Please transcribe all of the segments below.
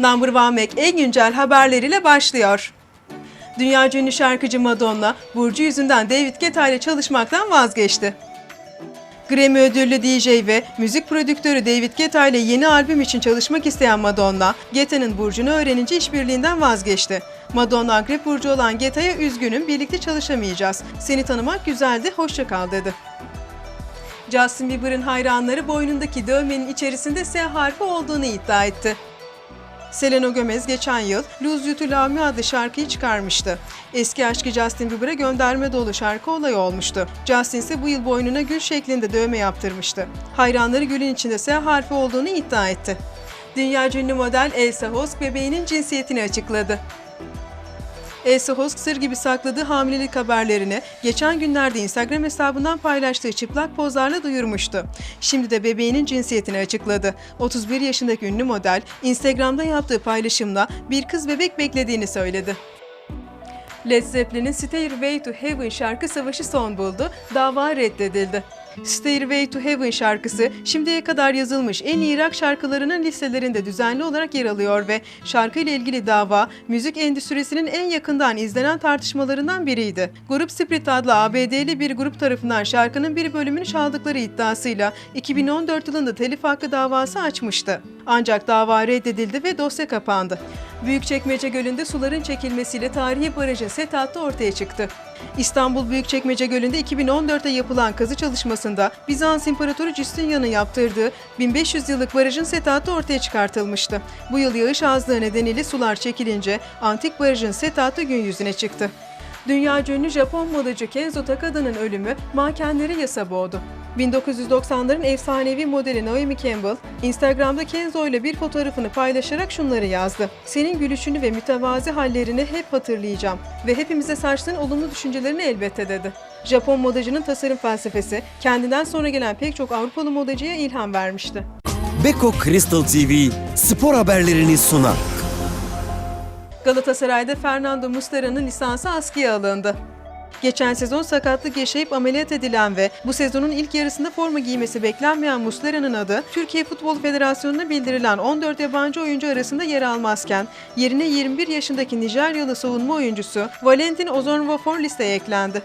Number One Mac en güncel haberleriyle başlıyor. Dünya ünlü şarkıcı Madonna, Burcu yüzünden David Guetta ile çalışmaktan vazgeçti. Grammy ödüllü DJ ve müzik prodüktörü David Guetta ile yeni albüm için çalışmak isteyen Madonna, Guetta'nın burcunu öğrenince işbirliğinden vazgeçti. Madonna Akrep Burcu olan Guetta'ya üzgünüm birlikte çalışamayacağız. Seni tanımak güzeldi, hoşça kal dedi. Justin Bieber'ın hayranları boynundaki dövmenin içerisinde S harfi olduğunu iddia etti. Selena Gomez geçen yıl Lose You To Love Me adlı şarkıyı çıkarmıştı. Eski aşkı Justin Bieber'a gönderme dolu şarkı olayı olmuştu. Justin ise bu yıl boynuna gül şeklinde dövme yaptırmıştı. Hayranları gülün içinde S harfi olduğunu iddia etti. Dünya ünlü model Elsa Hosk bebeğinin cinsiyetini açıkladı. Elsa Hosk gibi sakladığı hamilelik haberlerini geçen günlerde Instagram hesabından paylaştığı çıplak pozlarla duyurmuştu. Şimdi de bebeğinin cinsiyetini açıkladı. 31 yaşındaki ünlü model Instagram'da yaptığı paylaşımla bir kız bebek beklediğini söyledi. Led Zeppelin'in Stairway to Heaven şarkı savaşı son buldu, dava reddedildi. Stairway to Heaven şarkısı şimdiye kadar yazılmış en iyi rock şarkılarının listelerinde düzenli olarak yer alıyor ve şarkıyla ilgili dava müzik endüstrisinin en yakından izlenen tartışmalarından biriydi. Grup Split adlı ABD'li bir grup tarafından şarkının bir bölümünü çaldıkları iddiasıyla 2014 yılında telif hakkı davası açmıştı. Ancak dava reddedildi ve dosya kapandı. Büyükçekmece Gölü'nde suların çekilmesiyle tarihi barajın set hattı ortaya çıktı. İstanbul Büyükçekmece Gölü'nde 2014'te yapılan kazı çalışmasında Bizans İmparatoru Justinian'ın yaptırdığı 1500 yıllık barajın set hattı ortaya çıkartılmıştı. Bu yıl yağış azlığı nedeniyle sular çekilince antik barajın set hattı gün yüzüne çıktı. Dünya ünlü Japon modacı Kenzo Takada'nın ölümü mankenleri yasa boğdu. 1990'ların efsanevi modeli Naomi Campbell, Instagram'da Kenzo ile bir fotoğrafını paylaşarak şunları yazdı. Senin gülüşünü ve mütevazi hallerini hep hatırlayacağım ve hepimize saçtığın olumlu düşüncelerini elbette dedi. Japon modacının tasarım felsefesi kendinden sonra gelen pek çok Avrupalı modacıya ilham vermişti. Beko Crystal TV spor haberlerini sunar. Galatasaray'da Fernando Muslera'nın lisansı askıya alındı. Geçen sezon sakatlık yaşayıp ameliyat edilen ve bu sezonun ilk yarısında forma giymesi beklenmeyen Muslera'nın adı Türkiye Futbol Federasyonu'na bildirilen 14 yabancı oyuncu arasında yer almazken yerine 21 yaşındaki Nijeryalı savunma oyuncusu Valentin Ozonvofor listeye eklendi.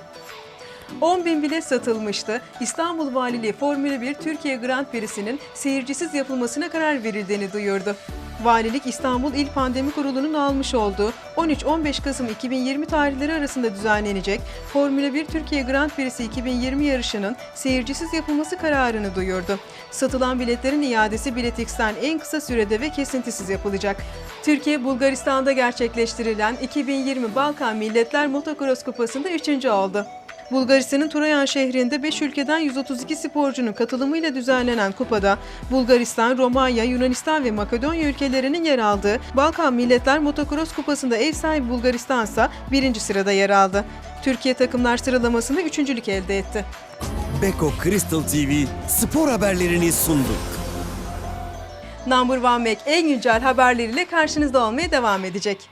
10 bin bilet satılmıştı. İstanbul Valiliği Formula 1 Türkiye Grand Prix'sinin seyircisiz yapılmasına karar verildiğini duyurdu. Valilik İstanbul İl Pandemi Kurulu'nun almış olduğu 13-15 Kasım 2020 tarihleri arasında düzenlenecek Formula 1 Türkiye Grand Prix'si 2020 yarışının seyircisiz yapılması kararını duyurdu. Satılan biletlerin iadesi Biletix'ten en kısa sürede ve kesintisiz yapılacak. Türkiye Bulgaristan'da gerçekleştirilen 2020 Balkan Milletler Motocross Kupası'nda 3. oldu. Bulgaristan'ın Troyan şehrinde 5 ülkeden 132 sporcunun katılımıyla düzenlenen kupada Bulgaristan, Romanya, Yunanistan ve Makedonya ülkelerinin yer aldığı Balkan Milletler Motocross Kupası'nda ev sahibi Bulgaristan ise birinci sırada yer aldı. Türkiye takımlar sıralamasında üçüncülük elde etti. Beko Crystal TV spor haberlerini sundu. Number One Mac en güncel haberleriyle karşınızda olmaya devam edecek.